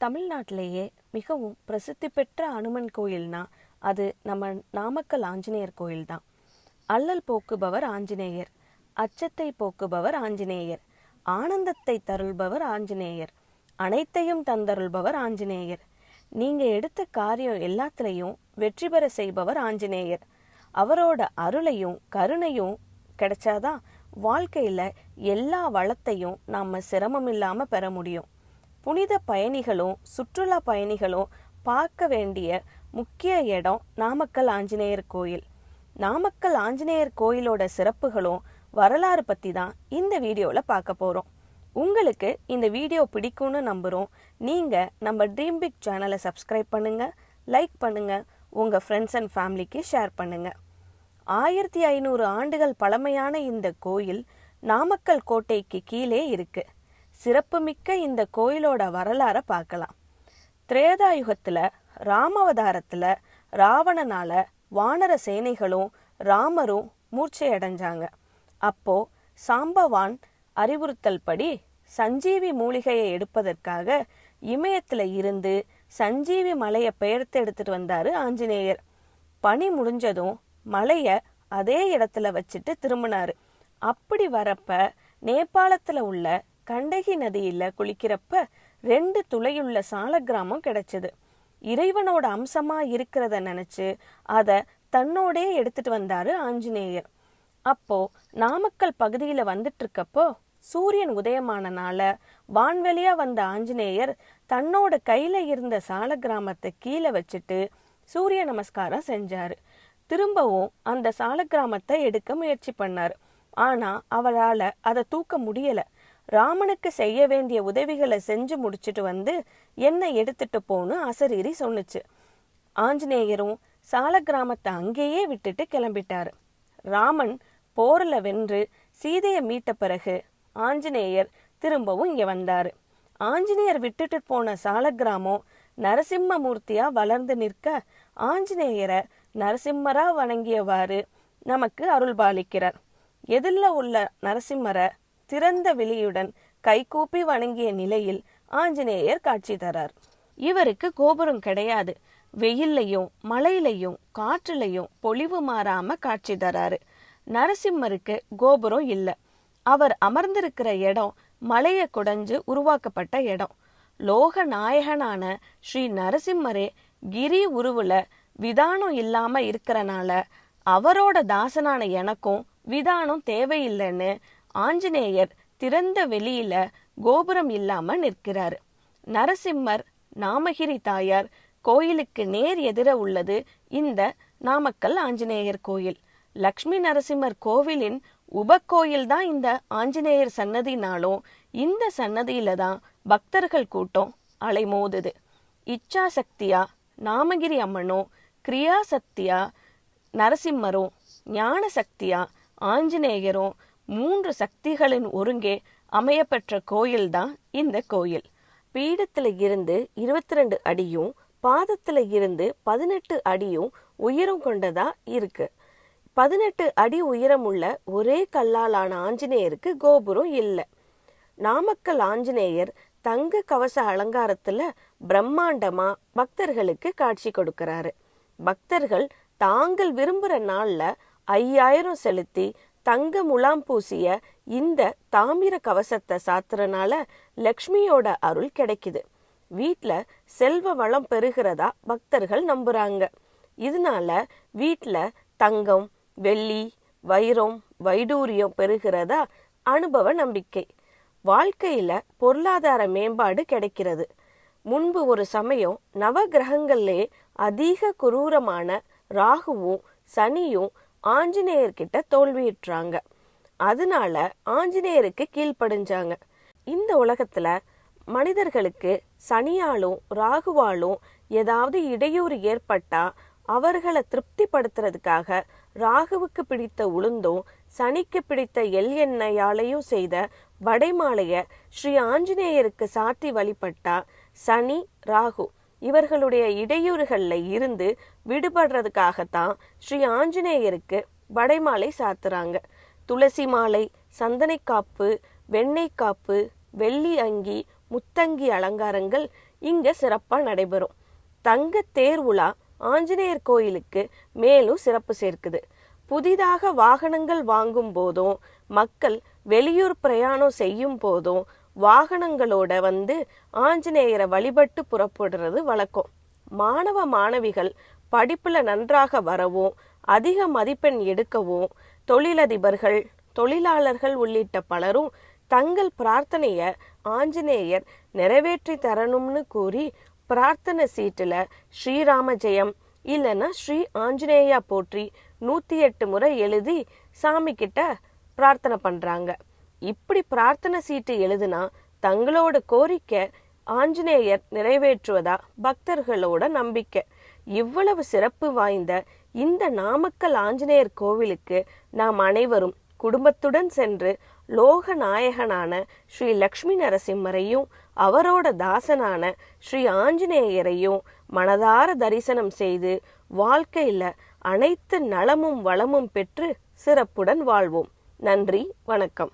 தமிழ்நாட்டிலேயே மிகவும் பிரசித்தி பெற்ற அனுமன் கோயில்னா அது நம்ம நாமக்கல் ஆஞ்சநேயர் கோயில் தான் அல்லல் போக்குபவர் ஆஞ்சநேயர் அச்சத்தை போக்குபவர் ஆஞ்சநேயர் ஆனந்தத்தை தருள்பவர் ஆஞ்சநேயர் அனைத்தையும் தந்தருள்பவர் ஆஞ்சநேயர். நீங்கள் எடுத்த காரியம் எல்லாத்துலேயும் வெற்றி பெற செய்பவர் ஆஞ்சநேயர். அவரோட அருளையும் கருணையும் கிடைச்சாதான் வாழ்க்கையில் எல்லா வளத்தையும் நாம் சிரமம் இல்லாமல் பெற முடியும். புனித பயணிகளும் சுற்றுலா பயணிகளும் பார்க்க வேண்டிய முக்கிய இடம் நாமக்கல் ஆஞ்சநேயர் கோயில். நாமக்கல் ஆஞ்சநேயர் கோயிலோட சிறப்புகளும் வரலாறு பற்றி தான் இந்த வீடியோவில் பார்க்க போகிறோம் உங்களுக்கு இந்த வீடியோ பிடிக்கும்னு நம்புகிறோம் நீங்கள் நம்ம ட்ரீம் பிக் சேனலை சப்ஸ்கிரைப் பண்ணுங்கள் லைக் பண்ணுங்கள் உங்கள் ஃப்ரெண்ட்ஸ் அண்ட் ஃபேமிலிக்கு ஷேர் பண்ணுங்கள் ஆயிரத்தி ஐநூறு ஆண்டுகள் பழமையான இந்த கோயில் நாமக்கல் கோட்டைக்கு கீழே இருக்குது சிறப்புமிக்க இந்த கோயிலோட வரலாறை பார்க்கலாம். திரேதாயுகத்துல ராமவதாரத்துல ராவணனால வானர சேனைகளும் ராமரும் மூர்ச்சை அடைஞ்சாங்க அப்போ சாம்பவான் அறிவுறுத்தல் படி சஞ்சீவி மூலிகையை எடுப்பதற்காக இமயத்துல இருந்து சஞ்சீவி மலையை பெயர்த்து எடுத்துட்டு வந்தாரு ஆஞ்சநேயர். பணி முடிஞ்சதும் மலைய அதே இடத்துல வச்சுட்டு திரும்பினாரு. அப்படி வரப்ப நேபாளத்துல உள்ள கண்டகி நதியில குளிக்கிறப்ப ரெண்டு துளையுள்ள சால கிராமம் கிடைச்சது. இறைவனோட அம்சமா இருக்கிறத நினைச்சு அத தன்னோடே எடுத்துட்டு வந்தாரு ஆஞ்சநேயர். அப்போ நாமக்கல் பகுதியில வந்துட்டு இருக்கப்போ சூரியன் உதயமானனால வான்வெளியா வந்த ஆஞ்சநேயர் தன்னோட கையில இருந்த சால கிராமத்தை கீழே வச்சுட்டு சூரிய நமஸ்காரம் செஞ்சாரு. திரும்பவும் அந்த சால கிராமத்தை எடுக்க முயற்சி பண்ணாரு. ஆனா அவரால அதை தூக்க முடியல. ராமனுக்கு செய்ய வேண்டிய உதவிகளை செஞ்சு முடிச்சிட்டு வந்து என்ன எடுத்துட்டு போன்னு அசரீரி சொன்னுச்சு ஆஞ்சநேயரும் சால கிராமத்தை அங்கேயே விட்டுட்டு கிளம்பிட்டாரு. ராமன் போர்ல வென்று சீதையை மீட்ட பிறகு ஆஞ்சநேயர் திரும்பவும் இங்கே வந்தார். ஆஞ்சநேயர் விட்டுட்டு போன சால கிராமம் நரசிம்ம மூர்த்தியா வளர்ந்து நிற்க ஆஞ்சநேயரை நரசிம்மரா வணங்கியவாறு நமக்கு அருள்பாலிக்கிறார். எதிரில் உள்ள நரசிம்மரை திறந்த விழியுடன் கைகூப்பி வணங்கிய நிலையில் ஆஞ்சநேயர் காட்சி தரார். இவருக்கு கோபுரம் கிடையாது. வெயில்லையும் மழையிலையும் காற்றுலையும் பொழிவு மாறாம காட்சி தராரு. நரசிம்மருக்கு கோபுரம் இல்ல. அவர் அமர்ந்திருக்கிற இடம் மலைய குடைஞ்சு உருவாக்கப்பட்ட இடம். லோக நாயகனான ஸ்ரீ நரசிம்மரே கிரி உருவுல விதானம் இல்லாம இருக்கறனால அவரோட தாசனான எனக்கும் விதானம் தேவையில்லைன்னு ஆஞ்சநேயர் திறந்த வெளியில கோபுரம் இல்லாம நிற்கிறாரு. நரசிம்மர் நாமகிரி தாயார் கோயிலுக்கு நேர் எதிர உள்ளது இந்த நாமக்கல் ஆஞ்சநேயர் கோயில். லக்ஷ்மி நரசிம்மர் கோவிலின் உபக்கோயில் தான் இந்த ஆஞ்சநேயர் சன்னதினாலும் இந்த சன்னதியில தான் பக்தர்கள் கூட்டம் அலைமோதுது. இச்சா சக்தியா நாமகிரி அம்மனும் கிரியா சக்தியா நரசிம்மரும் ஞான சக்தியா ஆஞ்சநேயரும் மூன்று சக்திகளின் ஒருங்கே அமையப்பெற்ற கோயில்தான் இந்த கோயில். பீடத்துல இருந்து இருபத்தி ரெண்டு அடியும் பாதத்துல இருந்து பதினெட்டு அடியும் உயரம் கொண்டதா இருக்கு. பதினெட்டு அடி உயரமுள்ள ஒரே கல்லாலான ஆஞ்சநேயருக்கு கோபுரம் இல்லை. நாமக்கல் ஆஞ்சநேயர் தங்க கவச அலங்காரத்துல பிரம்மாண்டமா பக்தர்களுக்கு காட்சி கொடுக்கிறாரு. பக்தர்கள் தாங்கள் விரும்புற நாள்ல ஐயாயிரம் செலுத்தி தங்க முலாம் பூசிய இந்த தாமிர கவசத்தை சாத்துறனால லக்ஷ்மியோட அருள் கிடைக்குது. வீட்ல செல்வ வளம் பெறுகிறதா பக்தர்கள் நம்புறாங்க. இதனால வீட்ல தங்கம் வெள்ளி வைரம் வைடூரியம் பெறுகிறதா அனுபவ நம்பிக்கை. வாழ்க்கையில பொருளாதார மேம்பாடு கிடைக்கிறது. முன்பு ஒரு சமயம் நவகிரகங்கள்லே அதிக குரூரமான ராகுவும் சனியும் ஆஞ்சநேயர்கிட்ட தோல்வியுற்றாங்க. அதனால ஆஞ்சநேயருக்கு கீழ்ப்படிஞ்சாங்க. இந்த உலகத்துல மனிதர்களுக்கு சனியாலும் ராகுவாலும் ஏதாவது இடையூறு ஏற்பட்டா அவர்களை திருப்திப்படுத்துறதுக்காக ராகுவுக்கு பிடித்த உளுந்தும் சனிக்கு பிடித்த எல் எண்ணெயாலையும் செய்த வடைமாலைய ஸ்ரீ ஆஞ்சநேயருக்கு சாத்தி வழிபட்டா சனி ராகு இவர்களுடைய இடையூறுகளில் இருந்து விடுபடுறதுக்காகத்தான் ஸ்ரீ ஆஞ்சநேயருக்கு வடைமாலை சாத்துறாங்க. துளசி மாலை சந்தனைக்காப்பு வெண்ணெய் காப்பு வெள்ளி அங்கி முத்தங்கி அலங்காரங்கள் இங்க சிறப்பாக நடைபெறும். தங்க தேர் உலா ஆஞ்சநேயர் கோயிலுக்கு மேலும் சிறப்பு சேர்க்குது. புதிதாக வாகனங்கள் வாங்கும் போதும் மக்கள் வெளியூர் பிரயாணம் செய்யும் போதும் வாகனங்களோட வந்து ஆஞ்சநேயரை வழிபட்டு புறப்படுறது வழக்கம். மாணவ மாணவிகள் படிப்புல நன்றாக வரவும் அதிக மதிப்பெண் எடுக்கவும் தொழிலதிபர்கள் தொழிலாளர்கள் உள்ளிட்ட பலரும் தங்கள் பிரார்த்தனைய ஆஞ்சநேயர் நிறைவேற்றி தரணும்னு கூறி பிரார்த்தனை சீட்டுல ஸ்ரீராம ஜெயம் இல்லைன்னா ஸ்ரீ ஆஞ்சநேயா போற்றி நூத்தி எட்டு முறை எழுதி சாமி கிட்ட பிரார்த்தனை பண்றாங்க. இப்படி பிரார்த்தனை சீட்டு எழுதுனா தங்களோட கோரிக்கை ஆஞ்சநேயர் நிறைவேற்றுவதா பக்தர்களோட நம்பிக்கை. இவ்வளவு சிறப்பு வாய்ந்த இந்த நாமக்கல் ஆஞ்சநேயர் கோவிலுக்கு நாம் அனைவரும் குடும்பத்துடன் சென்று லோக நாயகனான ஸ்ரீ லக்ஷ்மி நரசிம்மரையும் அவரோட தாசனான ஸ்ரீ ஆஞ்சநேயரையும் மனதார தரிசனம் செய்து வாழ்க்கையில அனைத்து நலமும் வளமும் பெற்று சிறப்புடன் வாழ்வோம். நன்றி வணக்கம்.